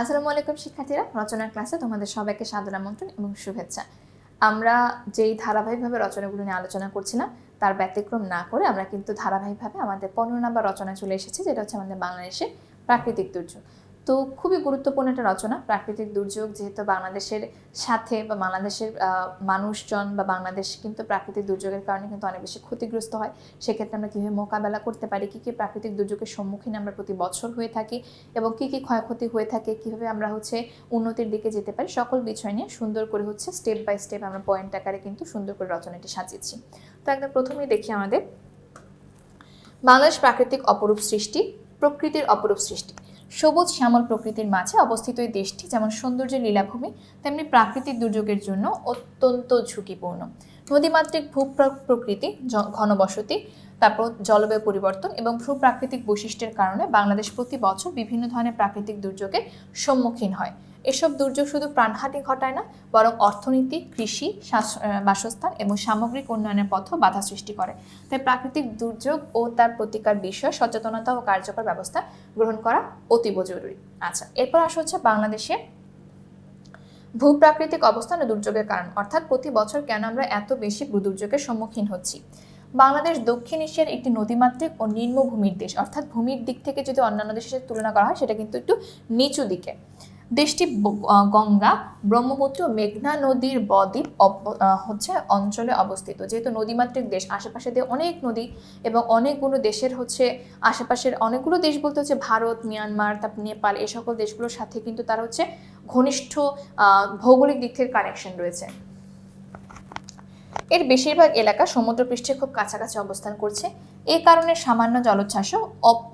আসসালামু আলাইকুম, শিক্ষার্থীরা। রচনার ক্লাসে তোমাদের সবাইকে সাদর আমন্ত্রণ এবং শুভেচ্ছা। আমরা যেই ধারাবাহিকভাবে রচনাগুলো নিয়ে আলোচনা করছিলাম, তার ব্যতিক্রম না করে আমরা কিন্তু ধারাবাহিকভাবে আমাদের পনেরো নাম্বার রচনা চলে এসেছি, যেটা হচ্ছে আমাদের বাংলাদেশে প্রাকৃতিক দুর্যোগ। তো খুবই গুরুত্বপূর্ণ একটা রচনা, প্রাকৃতিক দুর্যোগ যেহেতু বাংলাদেশের সাথে বা বাংলাদেশের মানুষজন বা বাংলাদেশ কিন্তু প্রাকৃতিক দুর্যোগের কারণে কিন্তু অনেক বেশি ক্ষতিগ্রস্ত হয়। সেক্ষেত্রে আমরা কীভাবে মোকাবেলা করতে পারি? কী কী প্রাকৃতিক দুর্যোগের সম্মুখীন আমরা প্রতি বছর হয়ে থাকি? এবং কী কী ক্ষয়ক্ষতি হয়ে থাকে? কীভাবে আমরা হচ্ছে উন্নতির দিকে যেতে পারি? সকল বিষয় নিয়ে সুন্দর করে হচ্ছে স্টেপ বাই স্টেপ আমরা পয়েন্ট আকারে কিন্তু সুন্দর করে রচনাটি সাজিয়েছি। তো একদম প্রথমেই দেখি আমাদের, বাংলাদেশ প্রাকৃতিক অপরূপ সৃষ্টি, প্রকৃতির অপরূপ সৃষ্টি। সবুজ শ্যামল প্রকৃতির মাঝে অবস্থিত এই দেশটি যেমন সৌন্দর্যের লীলাভূমি, তেমনি প্রাকৃতিক দুর্যোগের জন্য অত্যন্ত ঝুঁকিপূর্ণ। নদীমাত্রিক ভূ প্রকৃতি ঘনবসতি, তারপর জলবায়ু পরিবর্তন এবং ভূ প্রাকৃতিক বৈশিষ্ট্যের কারণে বাংলাদেশ প্রতি বছর বিভিন্ন ধরনের প্রাকৃতিক দুর্যোগের সম্মুখীন হয়। এসব দুর্যোগ শুধু প্রাণহানি ঘটায় না, বরং অর্থনীতি, কৃষি বাসস্থান এবং সামগ্রিক উন্নয়নের পথেও বাধা সৃষ্টি করে। তাই প্রাকৃতিক দুর্যোগ ও তার প্রতিকার বিষয়ে সচেতনতা ও কার্যকর ব্যবস্থা গ্রহণ করা অতীব জরুরি। আচ্ছা এরপর আসা হচ্ছে বাংলাদেশে ভূপ্রাকৃতিক অবস্থান ও দুর্যোগের কারণ। অর্থাৎ প্রতি বছর কেন আমরা এত বেশি দুর্যোগের সম্মুখীন হচ্ছি? বাংলাদেশ দক্ষিণ এশিয়ার একটি নদীমাতৃক ও নিম্নভূমির দেশ। অর্থাৎ ভূমির দিক থেকে যদি অন্যান্য দেশের সাথে তুলনা করা হয়, সেটা কিন্তু একটু নিচু দিকে। দেশটি গঙ্গা, ব্রহ্মপুত্র, মেঘনা নদীর বদ্বীপ হচ্ছে অঞ্চলে অবস্থিত। যেহেতু নদীমাতৃক দেশ, আশেপাশে দিয়ে অনেক নদী এবং অনেকগুলো দেশের হচ্ছে আশেপাশের অনেকগুলো দেশ বলতে হচ্ছে ভারত, মিয়ানমার, তারপর নেপাল, এই সকল দেশগুলোর সাথে কিন্তু তার হচ্ছে ঘনিষ্ঠ ভৌগোলিক দিক থেকে কানেকশন রয়েছে। এর বেশিরভাগ এলাকা সমুদ্রপৃষ্ঠে খুব কাছাকাছি অবস্থান করছে। এ কারণে সামান্য জলোচ্ছ্বাসও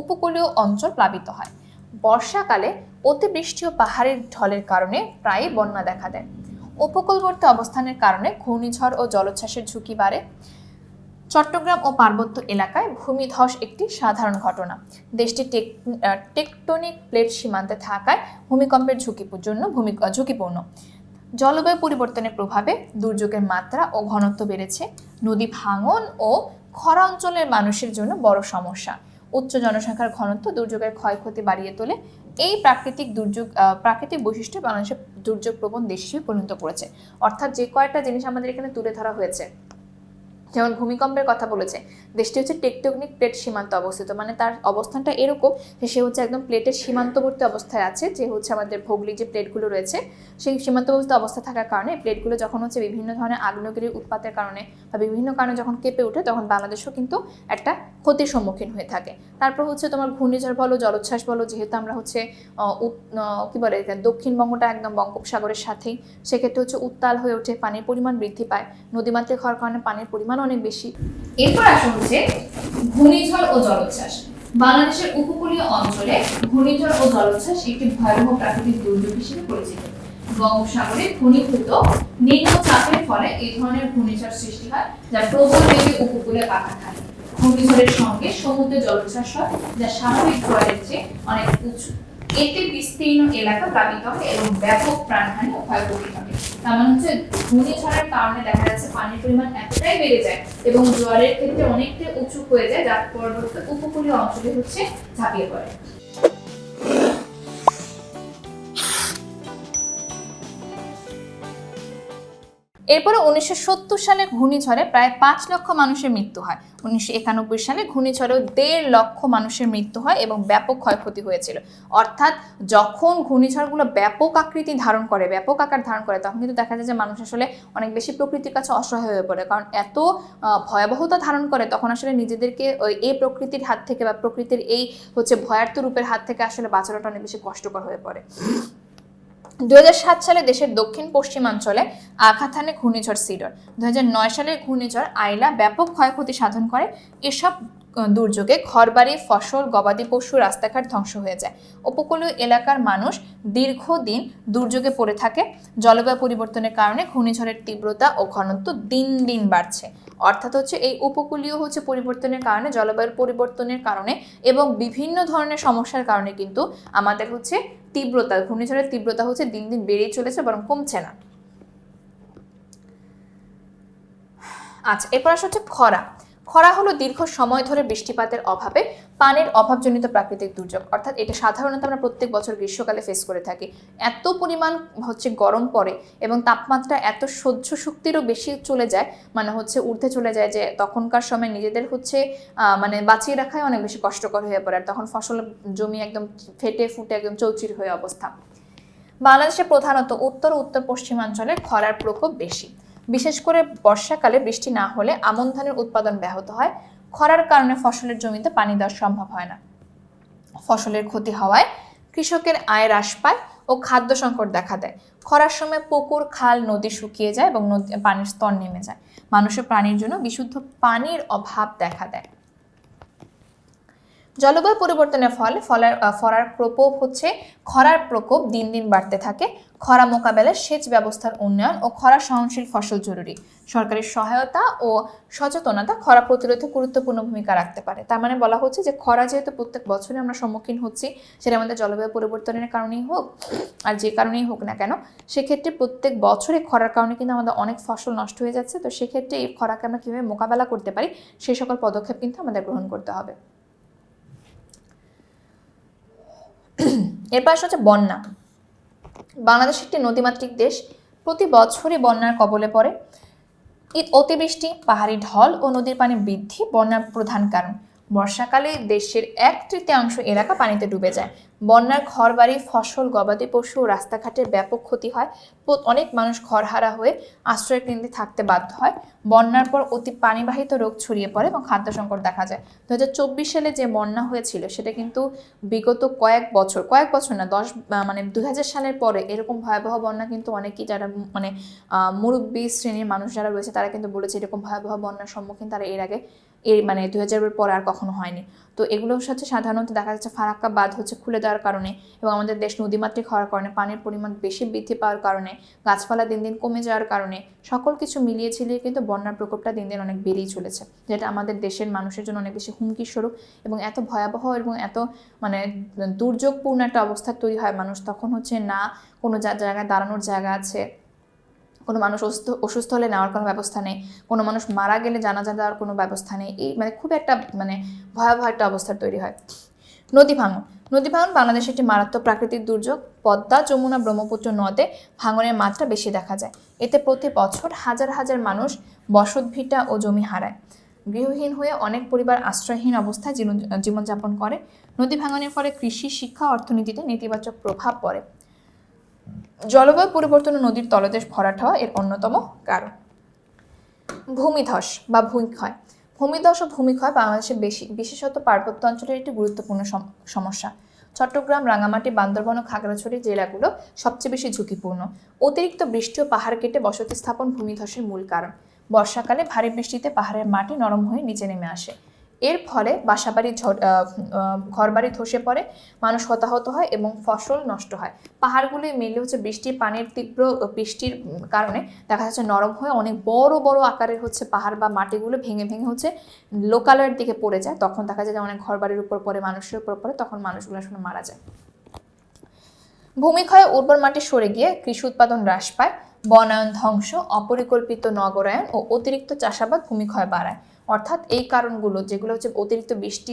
উপকূলীয় অঞ্চল প্লাবিত হয়। বর্ষাকালে অতিবৃষ্টি ও পাহাড়ের ঢলের কারণে প্রায়ই বন্যা দেখা দেয়। উপকূলবর্তী অবস্থানের কারণে ঘূর্ণিঝড় ও জলোচ্ছ্বাসের ঝুঁকি বাড়ে। চট্টগ্রাম ও পার্বত্য এলাকায় ভূমিধস একটি সাধারণ ঘটনা। দেশটি টেক- টেকটনিক প্লেট সীমান্তে থাকায় ভূমিকম্পের ঝুঁকি জন্য ভূমি ঝুঁকিপূর্ণ। জলবায়ু পরিবর্তনের প্রভাবে দুর্যোগের মাত্রা ও ঘনত্ব বেড়েছে। নদী ভাঙন ও খরা অঞ্চলের মানুষের জন্য বড় সমস্যা। উচ্চ জনসংখ্যার ঘনত্ব দুর্যোগের ক্ষয়ক্ষতি বাড়িয়ে তোলে। এই প্রাকৃতিক দুর্যোগ প্রাকৃতিক বৈশিষ্ট্য বাংলাদেশের দুর্যোগ প্রবণ দেশ হিসেবে পরিণত করেছে। অর্থাৎ যে কয়েকটা জিনিস আমাদের এখানে তুলে ধরা হয়েছে। যেমন ভূমিকম্পের কথা বলেছে, দেশটি হচ্ছে টেকটনিক প্লেট সীমান্তে অবস্থিত। মানে তার অবস্থানটা এরকম যে সে হচ্ছে একদম প্লেটের সীমান্তবর্তী অবস্থায় আছে, যে হচ্ছে আমাদের ভৌগোলিক যে প্লেটগুলো রয়েছে, সেই সীমান্তবর্তী অবস্থা থাকার কারণে প্লেটগুলো যখন হচ্ছে বিভিন্ন ধরনের আগ্নেয়গিরির উৎপাতের কারণে বা বিভিন্ন কারণে যখন কেঁপে ওঠে, তখন বাংলাদেশও কিন্তু একটা ক্ষতির সম্মুখীন হয়ে থাকে। তারপর হচ্ছে তোমার ঘূর্ণিঝড় বলো, জলোচ্ছ্বাস বলো, যেহেতু আমরা হচ্ছে কি বলে দক্ষিণবঙ্গটা একদম বঙ্গোপসাগরের সাথেই, সেক্ষেত্রে হচ্ছে উত্তাল হয়ে ওঠে, পানির পরিমাণ বৃদ্ধি পায়, নদীমাতৃক হওয়ার কারণে পানির পরিমাণ অনেক বেশি। এরপর আসা হচ্ছে ঘূর্ণিঝড় ও জলোচ্ছ্বাস। বাংলাদেশের উপকূলীয় অঞ্চলে ঘূর্ণিঝড় ও জলোচ্ছ্বাস একটি ভয়াবহ প্রাকৃতিক দুর্যোগ হিসেবে পরিচিত। বঙ্গোপসাগরে ঘনীভূত নিম্নচাপের ফলে এই ধরনের ঘূর্ণিঝড় সৃষ্টি হয়, যা প্রবল বেগে উপকূলে আঘাত হানে ঘূর্ণিঝড়ের সঙ্গে সমুদ্রে জলোচ্ছ্বাস হয়, যা স্বাভাবিক জোয়ারের চেয়ে অনেক উঁচু। এতে বিস্তীর্ণ এলাকা প্লাবিত হয় এবং ব্যাপক প্রাণহানি ও ক্ষয়ক্ষতি ঘটে তার মানে হচ্ছে ঘূর্ণিঝড়ের কারণে দেখা যাচ্ছে পানির পরিমাণ এতটাই বেড়ে যায় এবং জোয়ারের ক্ষেত্রে অনেকটা উঁচু হয়ে যায়, যার পরবর্তী উপকূলীয় অঞ্চলে হচ্ছে ঝাঁপিয়ে পড়ে। এরপরে উনিশশো সালের ঘূর্ণিঝড়ে প্রায় পাঁচ লক্ষ মানুষের মৃত্যু হয়। উনিশশো একানব্বই সালে ঘূর্ণিঝড়েও দেড় লক্ষ মানুষের মৃত্যু হয় এবং ব্যাপক ক্ষয়ক্ষতি হয়েছিল। অর্থাৎ যখন ঘূর্ণিঝড়গুলো ব্যাপক আকৃতি ধারণ করে, ব্যাপক আকার ধারণ করে, তখন কিন্তু দেখা যায় যে মানুষ আসলে অনেক বেশি প্রকৃতির কাছে অসহায় হয়ে পড়ে। কারণ এত ভয়াবহতা ধারণ করে, তখন আসলে নিজেদেরকে ওই, এই প্রকৃতির হাত থেকে বা প্রকৃতির এই হচ্ছে ভয়ার্থ রূপের হাত থেকে আসলে বাঁচানোটা অনেক বেশি কষ্টকর হয়ে পড়ে। দুই হাজার সাত সালে দেশের দক্ষিণ পশ্চিমাঞ্চলে আঘাত হানে ঘূর্ণিঝড় সিডর। দু সালের ঘূর্ণিঝড় আইলা ব্যাপক ক্ষয়ক্ষতি সাধন করে। এসব দুর্যোগে ঘরবাড়ি, ফসল, গবাদি পশু, রাস্তাঘাট ধ্বংস হয়ে যায়। উপকূলীয় এলাকার মানুষ দীর্ঘদিন দুর্যোগে পড়ে থাকে। জলবায়ু পরিবর্তনের কারণে ঘূর্ণিঝড়ের তীব্রতা ও ঘনত্ব দিন দিন বাড়ছে। অর্থাৎ হচ্ছে এই উপকূলীয় হচ্ছে পরিবর্তনের কারণে, জলবায়ুর পরিবর্তনের কারণে এবং বিভিন্ন ধরনের সমস্যার কারণে কিন্তু আমাদের হচ্ছে তীব্রতা, ঘূর্ণিঝড়ের তীব্রতা হচ্ছে দিন দিন বেড়েই চলেছে বরং কমছে না। আচ্ছা এরপর আসা হচ্ছে খরা। খরা হলো দীর্ঘ সময় ধরে বৃষ্টিপাতের অভাবে পানির অভাবজনিত প্রাকৃতিক দুর্যোগ। অর্থাৎ এটা সাধারণত আমরা প্রত্যেক বছর গ্রীষ্মকালে ফেস করে থাকি। এত পরিমাণ হচ্ছে গরম পড়ে এবং তাপমাত্রা এত সহ্য শক্তিরও বেশি চলে যায় মানে হচ্ছে ঊর্ধ্বে চলে যায় যে তখনকার সময় নিজেদের হচ্ছে মানে বাঁচিয়ে রাখাই অনেক বেশি কষ্টকর হয়ে পড়ে। আর তখন ফসল জমি একদম ফেটে ফুটে একদম চৌচির হয়ে অবস্থা। বাংলাদেশে প্রধানত উত্তর উত্তর পশ্চিমাঞ্চলে খরার প্রকোপ বেশি। বিশেষ করে বর্ষাকালে বৃষ্টি না হলে আমন ধানের উৎপাদন ব্যাহত হয়। খরার কারণে ফসলের জমিতে পানি দেওয়া সম্ভব হয় না। ফসলের ক্ষতি হওয়ায় কৃষকের আয় হ্রাস পায় ও খাদ্য সংকট দেখা দেয়। খরার সময় পুকুর, খাল, নদী শুকিয়ে যায় এবং নদী, পানির স্তর নেমে যায়। মানুষের প্রাণীর জন্য বিশুদ্ধ পানির অভাব দেখা দেয়। জলবায়ু পরিবর্তনের ফলে ফলার ফরার প্রকোপ হচ্ছে, খরার প্রকোপ দিন দিন বাড়তে থাকে। খরা মোকাবেলায় সেচ ব্যবস্থার উন্নয়ন ও খরা সহনশীল ফসল জরুরি। সরকারের সহায়তা ও সচেতনতা খরা প্রতিরোধে গুরুত্বপূর্ণ ভূমিকা রাখতে পারে। তার মানে বলা হচ্ছে যে, খরা যেহেতু প্রত্যেক বছরই আমরা সম্মুখীন হচ্ছি সেটা আমাদের জলবায়ু পরিবর্তনের কারণেই হোক আর যে কারণেই হোক না কেন, সেক্ষেত্রে প্রত্যেক বছরে খরার কারণে কিন্তু আমাদের অনেক ফসল নষ্ট হয়ে যাচ্ছে। তো সেক্ষেত্রে এই খরাকে আমরা কীভাবে মোকাবেলা করতে পারি সেই সকল পদক্ষেপ কিন্তু আমাদের গ্রহণ করতে হবে। এরপর আসা হচ্ছে বন্যা। বাংলাদেশ একটি নদীমাতৃক দেশ। প্রতি বছরই বন্যার কবলে পড়ে। অতিবৃষ্টি পাহাড়ি ঢল ও নদীর পানি বৃদ্ধি বন্যার প্রধান কারণ। বর্ষাকালে দেশের এক তৃতীয়াংশ এলাকা পানিতে ডুবে যায়। বন্যার ঘরবাড়ি, ফসল, গবাদি পশু ও রাস্তাঘাটের ব্যাপক ক্ষতি হয়। অনেক মানুষ ঘরহারা হয়ে আশ্রয় কেন্দ্রে থাকতে বাধ্য হয়। বন্যার পর অতি পানিবাহিত রোগ ছড়িয়ে পড়ে এবং খাদ্য সংকট দেখা যায়। দুই হাজার চব্বিশ সালে যে বন্যা হয়েছিল, সেটা কিন্তু বিগত কয়েক বছর কয়েক বছর না, দশ মানে দু হাজার সালের পরে এরকম ভয়াবহ বন্যা কিন্তু অনেকেই যারা মানে মুরব্বী শ্রেণির মানুষ যারা রয়েছে, তারা কিন্তু বলেছে এরকম ভয়াবহ বন্যার সম্মুখীন তারা এর আগে এর মানে দু হাজারের পরে আর কখনো হয়নি। তো এগুলোর সাথে সাধারণত দেখা যাচ্ছে ফারাক্কা বাঁধ হচ্ছে খুলে দেওয়ার কারণে এবং আমাদের দেশ নদীমাতৃক হওয়ার কারণে, পানির পরিমাণ বেশি বৃদ্ধি পাওয়ার কারণে, গাছপালা দিন দিন কমে যাওয়ার কারণে সকল কিছু মিলিয়ে ঝিলিয়ে কিন্তু বন্যার প্রকোপটা দিন দিন অনেক বেড়েই চলেছে, যেটা আমাদের দেশের মানুষের জন্য অনেক বেশি হুমকি স্বরূপ এবং এত ভয়াবহ এবং এত মানে দুর্যোগপূর্ণ একটা অবস্থা তৈরি হয়। মানুষ তখন হচ্ছে না কোনো জায়গায় দাঁড়ানোর জায়গা আছে কোনো মানুষ অসুস্থ অসুস্থ হলে নেওয়ার কোনো ব্যবস্থা নেই। কোনো মানুষ মারা গেলে জানাজা দেওয়ার কোনো ব্যবস্থা নেই। এই মানে খুব একটা মানে ভয়াবহ একটা অবস্থার তৈরি হয়। নদী ভাঙন। নদী ভাঙন বাংলাদেশের একটি মারাত্মক প্রাকৃতিক দুর্যোগ। পদ্মা, যমুনা, ব্রহ্মপুত্র নদে ভাঙনের মাত্রা বেশি দেখা যায়। এতে প্রতি বছর হাজার হাজার মানুষ বসতভিটা ও জমি হারায়। গৃহহীন হয়ে অনেক পরিবার আশ্রয়হীন অবস্থায় জীবন- জীবনযাপন করে। নদী ভাঙনের ফলে কৃষি, শিক্ষা, অর্থনীতিতে নেতিবাচক প্রভাব পড়ে। জলবায়ু পরিবর্তন নদীর তলদেশ ভরাট হওয়া এর অন্যতম কারণ। ভূমিধস বা ভূমিক্ষয়। ভূমিধস ও ভূমিক্ষয় বাংলাদেশের বেশি, বিশেষত পার্বত্য অঞ্চলের একটি গুরুত্বপূর্ণ সম- সমস্যা। চট্টগ্রাম রাঙামাটি বান্দরবন ও খাগড়াছড়ি জেলাগুলো সবচেয়ে বেশি ঝুঁকিপূর্ণ। অতিরিক্ত বৃষ্টি ও পাহাড় কেটে বসতি স্থাপন ভূমিধসের মূল কারণ। বর্ষাকালে ভারী বৃষ্টিতে পাহাড়ের মাটি নরম হয়ে নিচে নেমে আসে। এর ফলে বাসাবাড়ি ঘরবাড়ি ধসে পড়ে, মানুষ হতাহত হয় এবং ফসল নষ্ট হয়। পাহাড়গুলি মিলে হচ্ছে বৃষ্টির পানির তীব্র বৃষ্টির কারণে। দেখা যাচ্ছে নরম হয়ে অনেক বড় বড় আকারের হচ্ছে পাহাড় বা মাটিগুলো ভেঙে ভেঙে হচ্ছে লোকালয়ের দিকে পড়ে যায়। তখন দেখা যায় যে অনেক ঘরবাড়ির উপর পড়ে, মানুষের উপর পড়ে, তখন মানুষগুলো আসলে মারা যায়। ভূমিক্ষয়ে উর্বর মাটি সরে গিয়ে কৃষি উৎপাদন হ্রাস পায়। বনায়ন ধ্বংস, অপরিকল্পিত নগরায়ন ও অতিরিক্ত চাষাবাদ ভূমিক্ষয় বাড়ায়। অর্থাৎ এই কারণগুলো, যেগুলো হচ্ছে অতিরিক্ত বৃষ্টি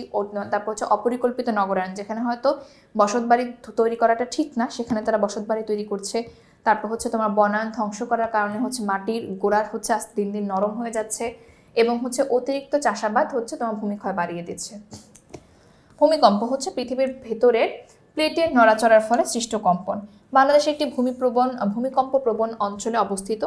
তারপর হচ্ছে অপরিকল্পিত নগরায়ন, যেখানে হয়তো বসতবাড়ি তৈরি করাটা ঠিক না, সেখানে তারা বসতবাড়ি তৈরি করছে। তারপর হচ্ছে তোমার বনায়ন ধ্বংস করার কারণে হচ্ছে মাটির গোড়ার হচ্ছে দিন দিন নরম হয়ে যাচ্ছে এবং হচ্ছে অতিরিক্ত চাষাবাদ হচ্ছে তোমার ভূমিক্ষয় বাড়িয়ে দিচ্ছে। ভূমিকম্প হচ্ছে পৃথিবীর ভেতরের প্লেটের নড়াচড়ার ফলে সৃষ্ট কম্পন। বাংলাদেশ একটি ভূমিপ্রবণ ভূমিকম্প প্রবণ অঞ্চলে অবস্থিত।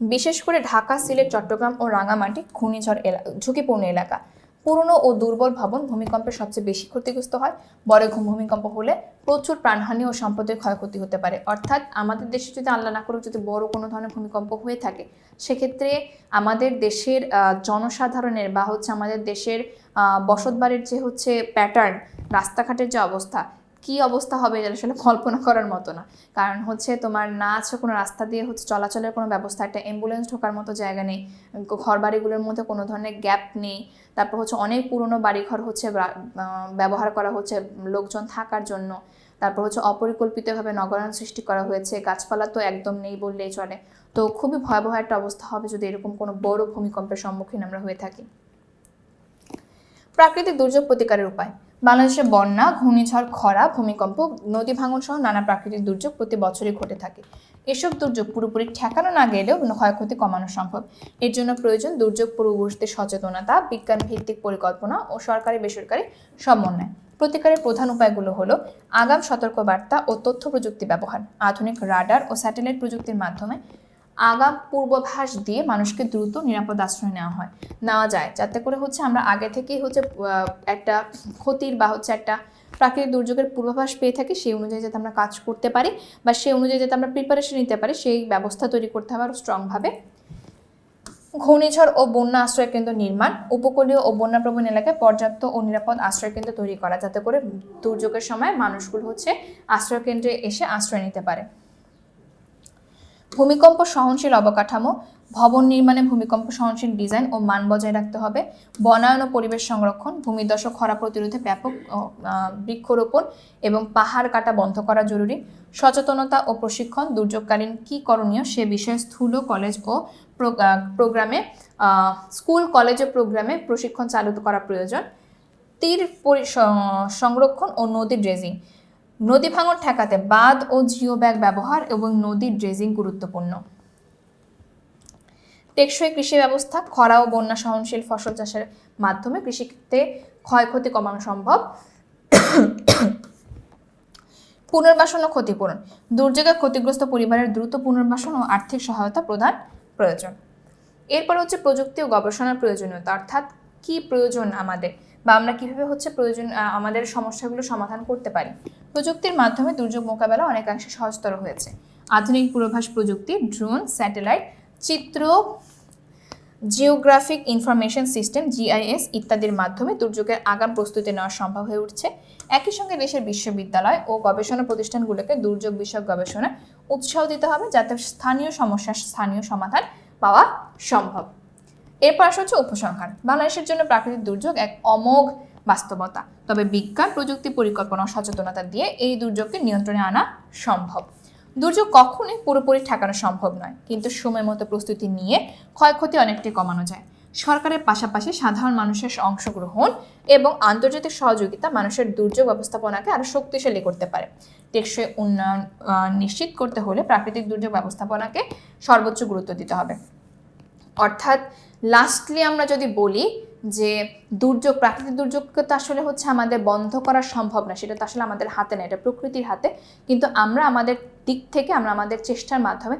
বিশেষ করে ঢাকা, সিলেট, চট্টগ্রাম ও রাঙামাটি ঘূর্ণিঝড় এলাকা ঝুঁকিপূর্ণ এলাকা। পুরনো ও দুর্বল ভবন ভূমিকম্পে সবচেয়ে বেশি ক্ষতিগ্রস্ত হয়। বড় ভূমিকম্প হলে প্রচুর প্রাণহানি ও সম্পদের ক্ষয়ক্ষতি হতে পারে। অর্থাৎ আমাদের দেশে যদি আল্লাহ না করুক, যদি বড় কোনো ধরনের ভূমিকম্প হয়ে থাকে, সেক্ষেত্রে আমাদের দেশের জনসাধারণের বা হচ্ছে আমাদের দেশের বসতবাড়ির যে হচ্ছে প্যাটার্ন রাস্তাঘাটের যে অবস্থা কি অবস্থা হবে এটা আসলে কল্পনা করার মতো না। কারণ হচ্ছে তোমার না আছে কোনো রাস্তা দিয়ে হচ্ছে চলাচলের কোনো ব্যবস্থা, একটা অ্যাম্বুলেন্স ঢোকার মতো জায়গা নেই ঘর বাড়িগুলোর মধ্যে কোনো ধরনের গ্যাপ নেই। তারপর হচ্ছে অনেক পুরনো বাড়িঘর হচ্ছে ব্যবহার করা হচ্ছে লোকজন থাকার জন্য। তারপর হচ্ছে অপরিকল্পিতভাবে নগরায়ণ সৃষ্টি করা হয়েছে, গাছপালা তো একদম নেই বললেই চলে। তো খুবই ভয়াবহ একটা অবস্থা হবে যদি এরকম কোনো বড় ভূমিকম্পের সম্মুখীন আমরা হয়ে থাকি। প্রাকৃতিক দুর্যোগ প্রতিকারের উপায়। বাংলাদেশে বন্যা, ঘূর্ণিঝড়, খরা, ভূমিকম্প, নদী ভাঙন সহ নানা প্রাকৃতিক দুর্যোগ প্রতি বছরই ঘটে থাকে। এসব দুর্যোগ পুরোপুরি ঠেকানো না গেলেও ক্ষয়ক্ষতি কমানো সম্ভব। এর জন্য প্রয়োজন দুর্যোগ পূর্ববর্তী সচেতনতা বিজ্ঞান ভিত্তিক পরিকল্পনা ও সরকারি, বেসরকারি সমন্বয়। প্রতিকারের প্রধান উপায়গুলো হলো আগাম সতর্কবার্তা ও তথ্য প্রযুক্তি ব্যবহার, আধুনিক রাডার ও স্যাটেলাইট প্রযুক্তির মাধ্যমে আগাম পূর্বাভাস দিয়ে মানুষকে দ্রুত নিরাপদ আশ্রয় নেওয়া হয়, নেওয়া যায়। যাতে করে হচ্ছে আমরা আগে থেকেই হচ্ছে একটা ক্ষতির বা হচ্ছে একটা প্রাকৃতিক দুর্যোগের পূর্বাভাস পেয়ে থাকি, সেই অনুযায়ী যাতে আমরা কাজ করতে পারি বা সেই অনুযায়ী যাতে আমরা প্রিপারেশন নিতে পারি, সেই ব্যবস্থা তৈরি করতে হবে আরও স্ট্রংভাবে ঘূর্ণিঝড় ও বন্যা আশ্রয় কেন্দ্র নির্মাণ, উপকূলীয় ও বন্যাপ্রবণ এলাকায় পর্যাপ্ত ও নিরাপদ আশ্রয় কেন্দ্র তৈরি করা, যাতে করে দুর্যোগের সময় মানুষগুলো হচ্ছে আশ্রয় কেন্দ্রে এসে আশ্রয় নিতে পারে। ভূমিকম্প সহনশীল অবকাঠামো, ভবন নির্মাণে ভূমিকম্প সহনশীল ডিজাইন ও মান বজায় রাখতে হবে, বনায়ন ও পরিবেশ সংরক্ষণ ভূমিদশ খরা প্রতিরোধে ব্যাপক বৃক্ষরোপণ এবং পাহাড় কাটা বন্ধ করা জরুরি। সচেতনতা ও প্রশিক্ষণ, দুর্যোগকালীন কী করণীয় সে বিষয়ে স্থূল কলেজ ও প্রোগ্রামে স্কুল, কলেজ ও প্রোগ্রামে প্রশিক্ষণ চালু করা প্রয়োজন। তীর সংরক্ষণ ও নদী ড্রেজিং। নদী ভাঙন ঠেকাতে বাঁধ ও জিও ব্যাগ ব্যবহার এবং নদীর ড্রেজিং গুরুত্বপূর্ণ। টেকসই কৃষি ব্যবস্থা, খরা ও বন্যা সহনশীল ফসল চাষের মাধ্যমে কৃষিতে ক্ষয়ক্ষতি কমানো সম্ভব। পুনর্বাসন ও ক্ষতিপূরণ। দুর্যোগে ক্ষতিগ্রস্ত পরিবারের দ্রুত পুনর্বাসন ও আর্থিক সহায়তা প্রদান প্রয়োজন। এরপর হচ্ছে প্রযুক্তি ও গবেষণার প্রয়োজনীয়তা। অর্থাৎ কি প্রয়োজন আমাদের? বা আমরা কীভাবে হচ্ছে প্রয়োজন আমাদের সমস্যাগুলো সমাধান করতে পারি। প্রযুক্তির মাধ্যমে দুর্যোগ মোকাবেলা অনেকাংশে সহজতর হয়েছে। আধুনিক পূর্বাভাস প্রযুক্তি, ড্রোন, স্যাটেলাইট, চিত্র, জিওগ্রাফিক ইনফরমেশন সিস্টেম, জিআইএস ইত্যাদির মাধ্যমে দুর্যোগের আগাম প্রস্তুতি নেওয়া সম্ভব হয়ে উঠছে। একই সঙ্গে দেশের বিশ্ববিদ্যালয় ও গবেষণা প্রতিষ্ঠানগুলোকে দুর্যোগ বিষয়ক গবেষণা উৎসাহ দিতে হবে যাতে স্থানীয় সমস্যার স্থানীয় সমাধান পাওয়া সম্ভব। এরপর আসা হচ্ছে উপসংহার। বাংলাদেশের জন্য প্রাকৃতিক দুর্যোগ এক অমোঘ বাস্তবতা। তবে বিজ্ঞান, প্রযুক্তি পরিকল্পনা সচেতনতা দিয়ে এই দুর্যোগকে নিয়ন্ত্রণে আনা সম্ভব। দুর্যোগ কখনোই পুরোপুরি ঠেকানো সম্ভব নয়, কিন্তু সময় মতো প্রস্তুতি নিয়ে ক্ষয়ক্ষতি অনেকটাই কমানো যায়। সরকারের পাশাপাশি সাধারণ মানুষের অংশগ্রহণ এবং আন্তর্জাতিক সহযোগিতা মানুষের দুর্যোগ ব্যবস্থাপনাকে আরও শক্তিশালী করতে পারে। টেকসই উন্নয়ন নিশ্চিত করতে হলে প্রাকৃতিক দুর্যোগ ব্যবস্থাপনাকে সর্বোচ্চ গুরুত্ব দিতে হবে। অর্থাৎ লাস্টলি আমরা যদি বলি যে দুর্যোগ, প্রাকৃতিক দুর্যোগকে তো আসলে হচ্ছে আমাদের বন্ধ করা সম্ভব না, সেটা তো আসলে আমাদের হাতে না, এটা প্রকৃতির হাতে। কিন্তু আমরা আমাদের দিক থেকে, আমরা আমাদের চেষ্টার মাধ্যমে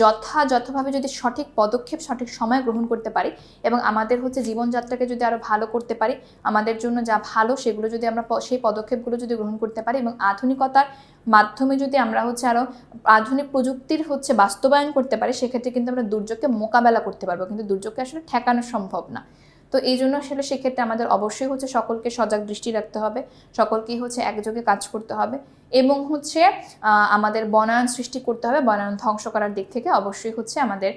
যথাযথভাবে যদি সঠিক পদক্ষেপ, সঠিক সময় গ্রহণ করতে পারি এবং আমাদের হচ্ছে জীবনযাত্রাকে যদি আরও ভালো করতে পারি, আমাদের জন্য যা ভালো সেগুলো যদি আমরা সেই পদক্ষেপগুলো যদি গ্রহণ করতে পারি এবং আধুনিকতার মাধ্যমে যদি আমরা হচ্ছে আরও আধুনিক প্রযুক্তির হচ্ছে বাস্তবায়ন করতে পারি, সেক্ষেত্রে কিন্তু আমরা দুর্যোগকে মোকাবেলা করতে পারব। কিন্তু দুর্যোগকে আসলে ঠেকানো সম্ভব না। তো এই জন্য আসলে সেক্ষেত্রে আমাদের অবশ্যই হচ্ছে সকলকে সজাগ দৃষ্টি রাখতে হবে, সকলকেই হচ্ছে একযোগে কাজ করতে হবে এবং হচ্ছে আমাদের বনায়ন সৃষ্টি করতে হবে, বনায়ন ধ্বংস করার দিক থেকে অবশ্যই হচ্ছে আমাদের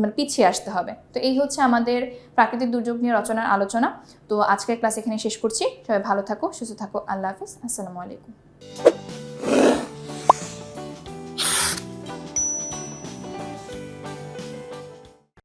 মানে পিছিয়ে আসতে হবে। তো এই হচ্ছে আমাদের প্রাকৃতিক দুর্যোগ নিয়ে রচনার আলোচনা। তো আজকের ক্লাস এখানে শেষ করছি। সবাই ভালো থাকো, সুস্থ থাকো। আল্লাহ হাফিজ। আসসালামু আলাইকুম।